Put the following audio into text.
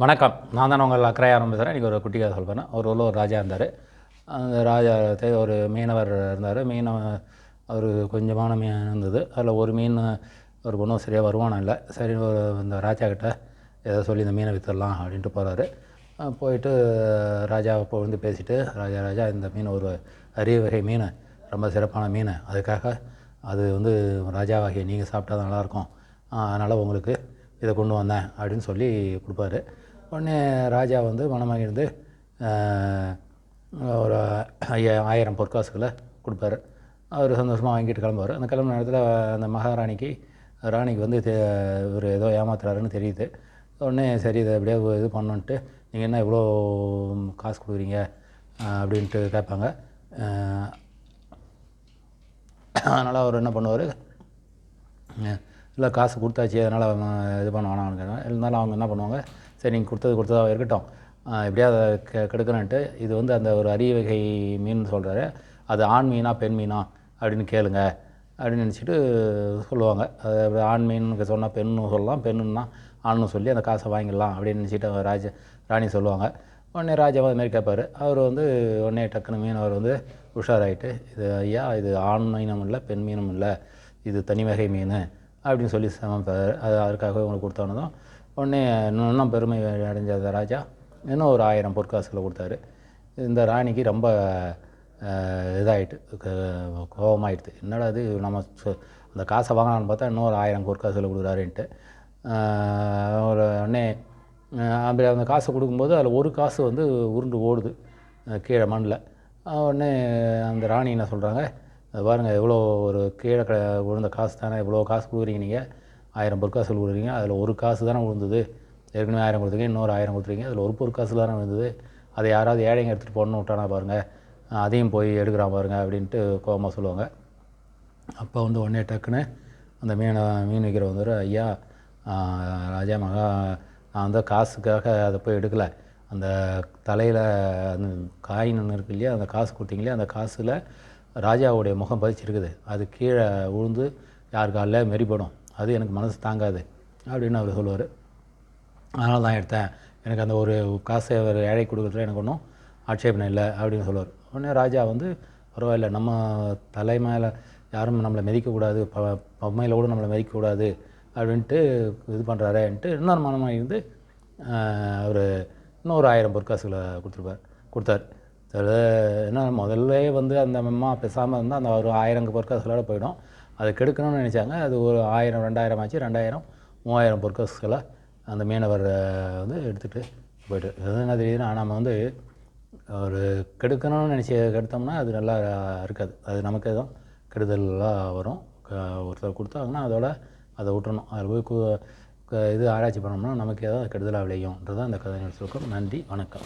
வணக்கம். நான் தான் உங்கள் அக்கறையாரம் ஆரம்பித்தேன் இன்றைக்கி ஒரு குட்டி கதை சொல்கிறேன் ஒரு ஊரில் ஒரு ராஜா இருந்தார். அந்த ராஜா ஒரு மீனவர் இருந்தார். மீனவ அவர் கொஞ்சமான மீன் இருந்தது. அதில் ஒரு மீன் ஒரு ஒன்றும் சரியாக வருமானம் இல்லை? சரி ஒரு இந்த ராஜா கிட்ட ஏதோ சொல்லி இந்த மீனை விற்றுடலாம் அப்படின்ட்டு போகிறாரு போயிட்டு ராஜாவை போய் வந்து பேசிட்டு ராஜா ராஜா இந்த மீன் ஒரு அரிய வகை மீன். ரொம்ப சிறப்பான மீன். அதுக்காக அது வந்து ராஜாவாகிய நீங்கள் சாப்பிட்டா தான் நல்லாயிருக்கும் அதனால் உங்களுக்கு இதை கொண்டு வந்தேன் அப்படின்னு சொல்லி கொடுப்பாரு. உடனே ராஜா வந்து மனமகிழ்ந்து ஒரு ஐயா ஆயிரம் பொற்காசுகளை கொடுப்பாரு. அவர் சந்தோஷமாக வாங்கிட்டு கிளம்புவார். அந்த கிளம்புன நேரத்தில் அந்த மகாராணிக்கு ராணிக்கு வந்து தே- இவர் ஏதோ ஏமாத்துறாருன்னு தெரியுது. உடனே சரி இதை அப்படியே இது பண்ணணுன்ட்டு நீங்கள் என்ன இவ்வளோ காசு கொடுக்குறீங்க? அப்படின்ட்டு கேட்பாங்க. அதனால் அவர் என்ன பண்ணுவார்? இல்லை காசு கொடுத்தாச்சு அதனால் இது பண்ண வேணாம்னு இருந்தாலும் அவங்க என்ன பண்ணுவாங்க சரி நீங்கள் கொடுத்தது கொடுத்ததாக இருக்கட்டும். எப்படியாவது அதை கெ கெடுக்கணுன்ட்டு இது வந்து அந்த ஒரு அரிய வகை மீன் சொல்கிறாரு அது ஆண் மீனா பெண் மீனா அப்படின்னு கேளுங்க. அப்படின்னு நினச்சிட்டு சொல்லுவாங்க. அது ஆண் மீனுக்கு சொன்னால் பெண்ணும் சொல்லலாம் பெண்ணுன்னா ஆண்னு சொல்லி அந்த காசை வாங்கிடலாம் அப்படின்னு நினச்சிட்டு ராஜ ராஜா ராணி சொல்லுவாங்க. உடனே ராஜாவும் அதுமாரி மாதிரி அவர் வந்து உடனே டக்குன்னு மீன் அவர் வந்து உஷாராயிட்டு இது ஐயா இது ஆண் மீனும் இல்லை பெண் மீனும் இல்லை இது தனி வகை மீன். அப்படின்னு சொல்லி சமைப்பார் அது அதற்காக உங்களுக்கு கொடுத்தானதும் உடனே இன்னும் இன்னும் பெருமை அடைஞ்ச ராஜா. இன்னும் ஒரு ஆயிரம் பொற்காசுகளை கொடுத்தாரு. இந்த ராணிக்கு ரொம்ப இதாகிட்டு கோபமாயிடுது என்னடா இது நம்ம சொ- அந்த காசை வாங்கலான்னு பார்த்தா இன்னும் ஒரு ஆயிரம் பொற்காசுகளை கொடுக்குறாருன்ட்டு. ஒரு உடனே அப்படி அந்த காசை கொடுக்கும்போது அதில் ஒரு காசு வந்து உருண்டு ஓடுது கீழே மண்ணில் உடனே அந்த ராணி என்ன சொல்கிறாங்க பாருங்கள் எவ்வளோ ஒரு கீழே க விழுந்த காசு தானே இவ்வளோ காசு கொடுக்குறீங்க நீங்கள் ஆயிரம் பொற்காசு கொடுக்குறீங்க அதில் ஒரு காசு தானே விழுந்தது ஏற்கனவே ஆயிரம் கொடுத்துருக்கீங்க இன்னொரு ஆயிரம் கொடுத்துருக்கீங்க அதில் ஒரு பொற்காசு தானே விழுந்தது அதை யாராவது ஏழைங்க எடுத்துகிட்டு போடணும் விட்டானா பாருங்கள் அதையும் போய் எடுக்கிறான் பாருங்கள் அப்படின்ட்டு கோபமாக சொல்லுவாங்க. அப்போ வந்து உடனே டக்குன்னு அந்த மீனை மீன் விற்கிற வந்து ஐயா ராஜா மகா நான் வந்து காசுக்காக அதை போய் எடுக்கலை. அந்த தலையில் அந்த காயின் ஒன்று இருக்கு இல்லையா அந்த காசு கொடுத்தீங்களே அந்த காசில் ராஜாவுடைய முகம் பதிச்சிருக்குது. அது கீழே விழுந்து யார் காலில் மெரிப்படும் அது எனக்கு மனசு தாங்காது. அப்படின்னு அவர் சொல்லுவார். அதனால தான் எடுத்தேன். எனக்கு அந்த ஒரு காசை ஒரு ஏழை கொடுக்குறதுல எனக்கு ஒன்றும் ஆட்சேபனை இல்லை. அப்படின்னு சொல்லுவார். உடனே ராஜா வந்து பரவாயில்ல நம்ம தலை மேலே யாரும் நம்மளை மிதிக்கக்கூடாது. ப பொம்மையில் கூட நம்மளை மிதிக்கக்கூடாது. அப்படின்ட்டு இது பண்ணுறாருன்ட்டு இன்னொரு மனமாக இருந்து அவர் இன்னொரு ஆயிரம் பொற்காசுகளை கொடுத்துருப்பார் கொடுத்தாரு. ஏன்னா என்ன முதல்ல வந்து அந்த அம்மா பேசாமல் இருந்தால் அந்த ஒரு ஆயிரம் பொற்காசுகளோட போயிடும். அதை கெடுக்கணும்னு நினச்சாங்க. அது ஒரு ஆயிரம் ரெண்டாயிரம் ஆச்சு. ரெண்டாயிரம் மூவாயிரம் பொற்காசுகளை அந்த மீனவர் வந்து எடுத்துகிட்டு போய்ட்டு. அது என்ன தெரியுதுன்னா நம்ம வந்து ஒரு கெடுக்கணும்னு நினச்சி கெடுத்தோம்னா அது நல்லா இருக்காது. அது நமக்கு எதுவும் கெடுதலாக வரும். ஒருத்தர் கொடுத்தாங்கன்னா அதோட அதை விட்டுறணும். அதில் போய் கு- இது ஆராய்ச்சி பண்ணோம்னா நமக்கு ஏதாவது கெடுதலாக விளையும்ன்றது அந்த கதை சுருக்கம். நன்றி வணக்கம்.